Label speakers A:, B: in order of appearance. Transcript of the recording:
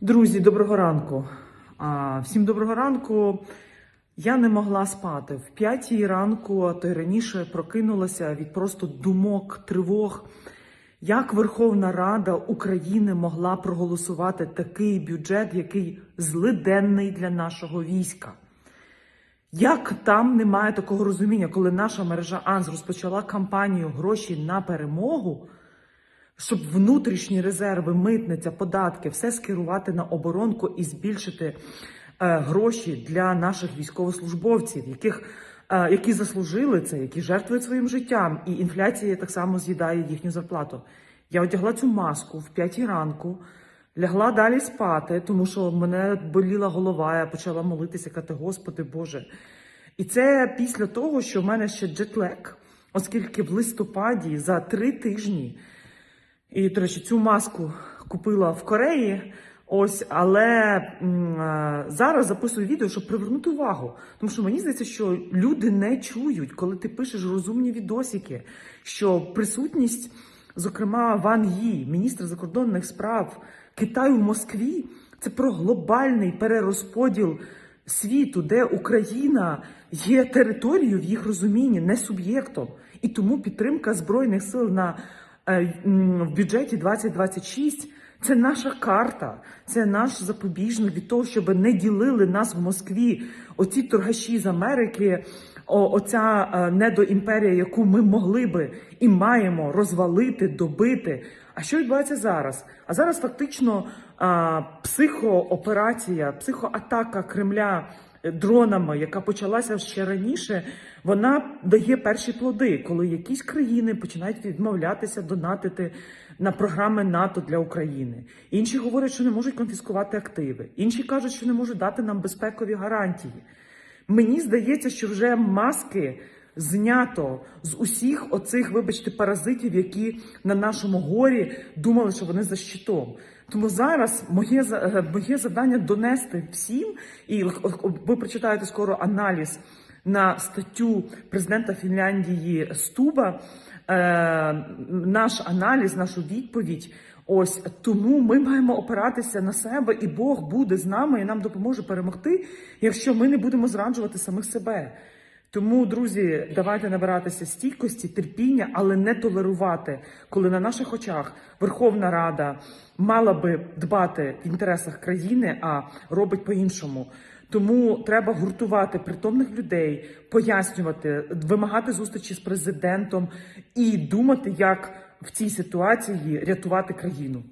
A: Друзі, доброго ранку. А, Всім доброго ранку. Я не могла спати. В п'ятій ранку, а то й раніше прокинулася від просто думок, тривог. Як Верховна Рада України могла проголосувати такий бюджет, який злиденний для нашого війська? Як там немає такого розуміння, коли наша мережа АНС розпочала кампанію гроші на перемогу, щоб внутрішні резерви, митниця, податки, все скерувати на оборонку і збільшити е, гроші для наших військовослужбовців, яких, е, які заслужили це, які жертвують своїм життям, і інфляція так само з'їдає їхню зарплату. Я одягла цю маску в п'ятій ранку, лягла далі спати, тому що мене боліла голова, я почала молитися, казати, Господи Боже. І це після того, що в мене ще джетлек, оскільки в листопаді за три тижні. І, до речі, цю маску купила в Кореї. Ось, але е, зараз записую відео, щоб привернути увагу. Тому що мені здається, що люди не чують, коли ти пишеш розумні відосики, що присутність, зокрема, Ван Ї, міністр закордонних справ Китаю в Москві, це про глобальний перерозподіл світу, де Україна є територією в їх розумінні, не суб'єктом. І тому підтримка збройних сил на в бюджеті 2026 це наша карта, це наш запобіжник від того, щоб не ділили нас в Москві. Оці торгаші з Америки, оця е, недоімперія, яку ми могли би і маємо розвалити, добити. А що відбувається зараз? А зараз фактично психооперація, психоатака Кремля е, дронами, яка почалася ще раніше, вона дає перші плоди, коли якісь країни починають відмовлятися донатити на програми НАТО для України. Інші говорять, що не можуть конфіскувати активи. Інші кажуть, що не можуть дати нам безпекові гарантії. Мені здається, що вже маски знято з усіх оцих, вибачте, паразитів, які на нашому горі думали, що вони за щитом. Тому зараз моє е, моє завдання донести всім, і ви прочитаєте скоро аналіз на статтю президента Фінляндії Стуба. Е, наш аналіз, нашу відповідь. Ось тому ми маємо опиратися на себе, і Бог буде з нами і нам допоможе перемогти, якщо ми не будемо зраджувати самих себе. Тому, друзі, давайте набиратися стійкості, терпіння, але не толерувати, коли на наших очах Верховна Рада мала би дбати в інтересах країни, а робить по-іншому. Тому треба гуртувати притомних людей, пояснювати, вимагати зустрічі з президентом і думати, як в цій ситуації рятувати країну.